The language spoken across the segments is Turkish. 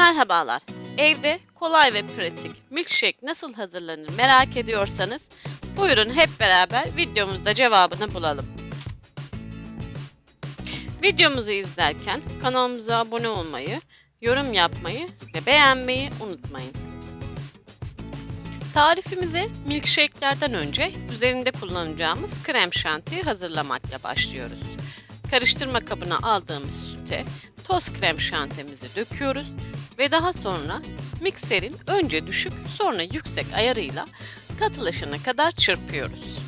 Merhabalar. Evde kolay ve pratik milkshake nasıl hazırlanır merak ediyorsanız buyurun hep beraber videomuzda cevabını bulalım. Videomuzu izlerken kanalımıza abone olmayı, yorum yapmayı ve beğenmeyi unutmayın. Tarifimize milkshake'lerden önce üzerinde kullanacağımız krem şantiyi hazırlamakla başlıyoruz. Karıştırma kabına aldığımız süte toz krem şantimizi döküyoruz ve daha sonra mikserin önce düşük sonra yüksek ayarıyla katılaşana kadar çırpıyoruz.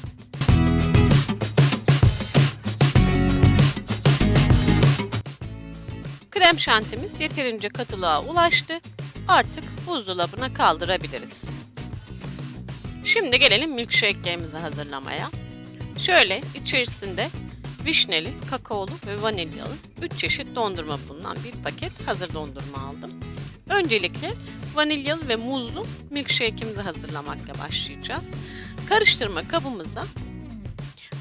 Krem şantimiz yeterince katılığa ulaştı. Artık buzdolabına kaldırabiliriz. Şimdi gelelim milkshake'lerimizi hazırlamaya. Şöyle içerisinde vişneli, kakaolu ve vanilyalı 3 çeşit dondurma bulunan bir paket hazır dondurma aldım. Öncelikle vanilyalı ve muzlu milkshake'imizi hazırlamakla başlayacağız. Karıştırma kabımıza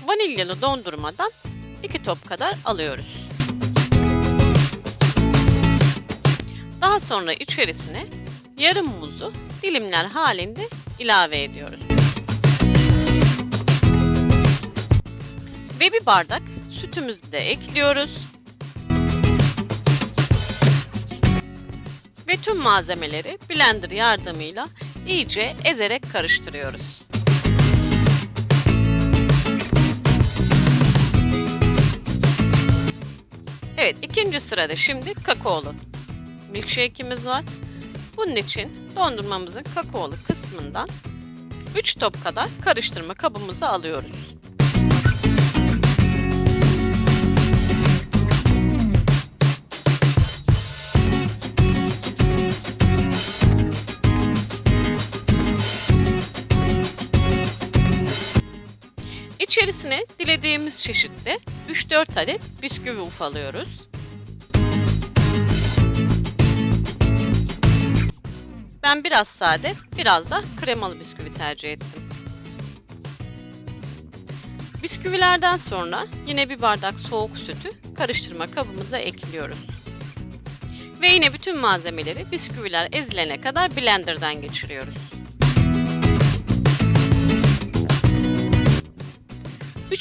vanilyalı dondurmadan 2 top kadar alıyoruz. Daha sonra içerisine yarım muzu dilimler halinde ilave ediyoruz. Ve bir bardak sütümüzü de ekliyoruz. Ve tüm malzemeleri blender yardımıyla iyice ezerek karıştırıyoruz. Evet, ikinci sırada şimdi kakaolu milkshake'imiz var. Bunun için dondurmamızın kakaolu kısmından 3 top kadar karıştırma kabımıza alıyoruz. İçerisine dilediğimiz çeşitte 3-4 adet bisküvi ufalıyoruz. Ben biraz sade, biraz da kremalı bisküvi tercih ettim. Bisküvilerden sonra yine bir bardak soğuk sütü karıştırma kabımıza ekliyoruz. Ve yine bütün malzemeleri bisküviler ezilene kadar blenderdan geçiriyoruz.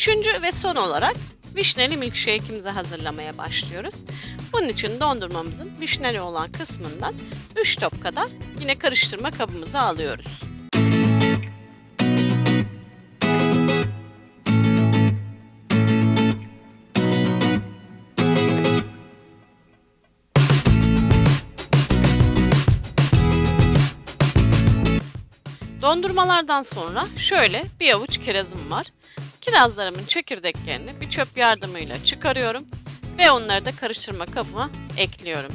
Üçüncü ve son olarak vişneli milkshake'imizi hazırlamaya başlıyoruz. Bunun için dondurmamızın vişneli olan kısmından 3 top kadar yine karıştırma kabımıza alıyoruz. Dondurmalardan sonra şöyle bir avuç kirazım var. Kirazlarımın çekirdeklerini bir çöp yardımıyla çıkarıyorum ve onları da karıştırma kabıma ekliyorum.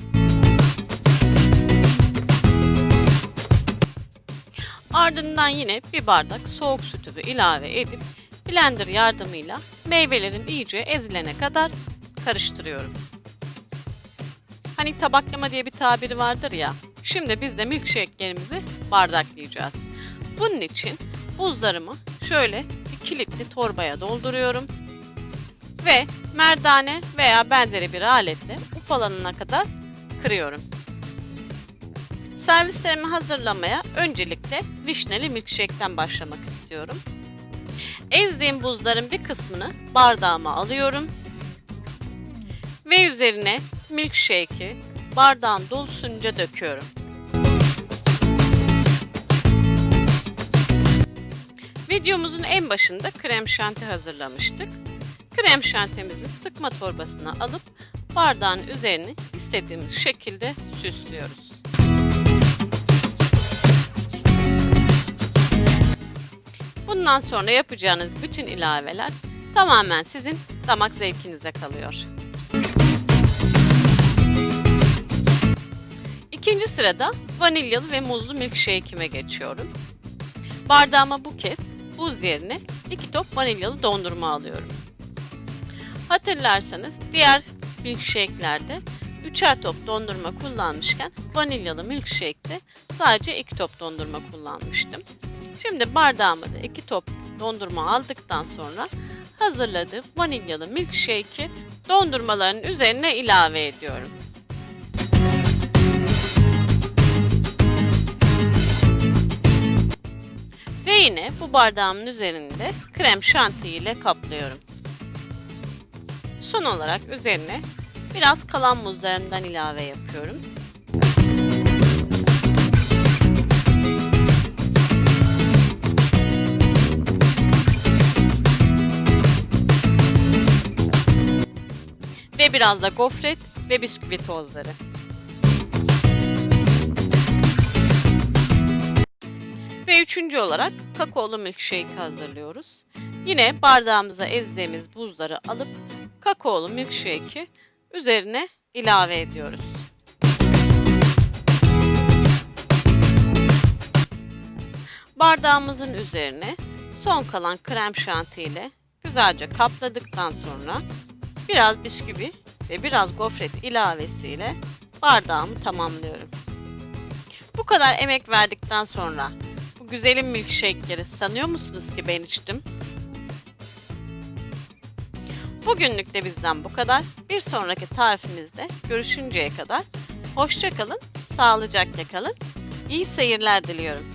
Ardından yine bir bardak soğuk sütümü ilave edip blender yardımıyla meyvelerim iyice ezilene kadar karıştırıyorum. Hani tabaklama diye bir tabiri vardır ya. Şimdi biz de milkshake'lerimizi bardaklayacağız. Bunun için buzlarımı şöyle kilitli torbaya dolduruyorum ve merdane veya benzeri bir aletle ufalanana kadar kırıyorum. Servislerimi hazırlamaya öncelikle vişneli milkshake'ten başlamak istiyorum. Ezdiğim buzların bir kısmını bardağıma alıyorum. Ve üzerine milkshake'i bardağın dolusunca döküyorum. Videomuzun en başında krem şanti hazırlamıştık. Krem şantimizi sıkma torbasına alıp bardağın üzerini istediğimiz şekilde süslüyoruz. Bundan sonra yapacağınız bütün ilaveler tamamen sizin damak zevkinize kalıyor. İkinci sırada vanilyalı ve muzlu milkshake'ime geçiyorum. Bardağıma bu kez buz yerine 2 top vanilyalı dondurma alıyorum. Hatırlarsanız diğer milkshake'lerde 3'er top dondurma kullanmışken vanilyalı milkshake'de sadece 2 top dondurma kullanmıştım. Şimdi bardağıma da 2 top dondurma aldıktan sonra hazırladığım vanilyalı milkshake'i dondurmaların üzerine ilave ediyorum. Yine bu bardağımın üzerinde krem şanti ile kaplıyorum. Son olarak üzerine biraz kalan muzlarından ilave yapıyorum. Ve biraz da gofret ve bisküvi tozları. Üçüncü olarak kakaolu milkshake hazırlıyoruz. Yine bardağımıza ezdiğimiz buzları alıp kakaolu milkshake'i üzerine ilave ediyoruz. Bardağımızın üzerine son kalan krem şanti ile güzelce kapladıktan sonra biraz bisküvi ve biraz gofret ilavesiyle bardağımı tamamlıyorum. Bu kadar emek verdikten sonra güzelim milkshake'leri sanıyor musunuz ki ben içtim? Bugünlük de bizden bu kadar. Bir sonraki tarifimizde görüşünceye kadar hoşça kalın, sağlıcakla kalın. İyi seyirler diliyorum.